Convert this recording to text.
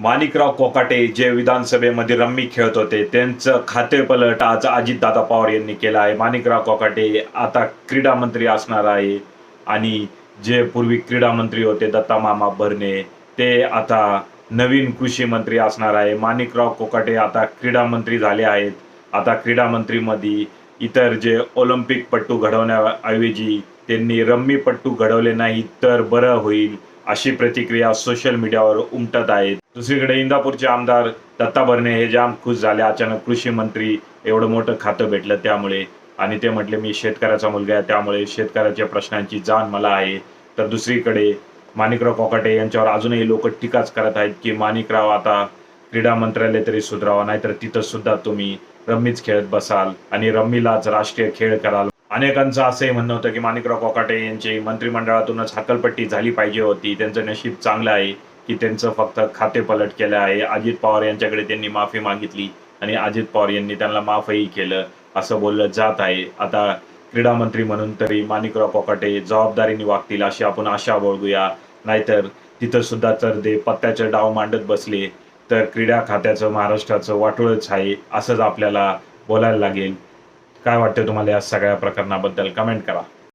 माणिकराव कोकाटे जे विधानसभेमध्ये रम्मी खेळत होते त्यांचं खातेपलट आज अजितदादा पवार यांनी केलं आहे. माणिकराव कोकाटे आता क्रीडा मंत्री असणार आहे आणि जे पूर्वी क्रीडा मंत्री होते दत्ता मामा भरणे ते आता नवीन कृषी मंत्री असणार आहे. माणिकराव कोकाटे आता क्रीडा मंत्री झाले आहेत. आता क्रीडा मंत्रीमध्ये इतर जे ऑलिम्पिक पट्टू घडवण्याऐवजी त्यांनी रम्मी पट्टू घडवले नाही तर बरं होईल अशी प्रतिक्रिया सोशल मीडियावर उमटत आहेत. दुसरीकडे इंदापूरचे आमदार दत्ता भरणे हे जाम खुश झाले. अचानक कृषी मंत्री एवढं मोठं खातं भेटलं त्यामुळे. आणि ते म्हटले मी शेतकऱ्याचा मुलगा आहे त्यामुळे शेतकऱ्याच्या प्रश्नांची जाण मला आहे. तर दुसरीकडे माणिकराव कोकाटे यांच्यावर अजूनही लोक टीकाच करत आहेत की माणिकराव आता क्रीडा मंत्रालय तरी सुधरावा नाहीतर तिथं सुद्धा तुम्ही रम्मीच खेळत बसाल आणि रम्मीलाच राष्ट्रीय खेळ कराल. अनेकांचं असंही म्हणणं होतं की माणिकराव कोकाटे यांची मंत्रिमंडळातूनच हकलपट्टी झाली पाहिजे होती. त्यांचं नशीब चांगलं आहे. की त्यांचं फक्त खाते पलट केलं आहे. अजित पवार यांच्याकडे त्यांनी माफी मागितली आणि अजित पवार यांनी त्यांना माफही केलं असं बोललं जात आहे. आता क्रीडा मंत्री म्हणून तरी माणिकराव कोकाटे जबाबदारीने वागतील अशी आपण आशा बाळगूया. नाहीतर तिथं सुद्धा तर ते पत्त्याचे डाव मांडत बसले. तर क्रीडा खात्याचं महाराष्ट्राचं वाटोळच आहे असंच आपल्याला बोलायला लागेल. काय वाटतं तुम्हाला या सगळ्या प्रकरणाबद्दल? कमेंट करा.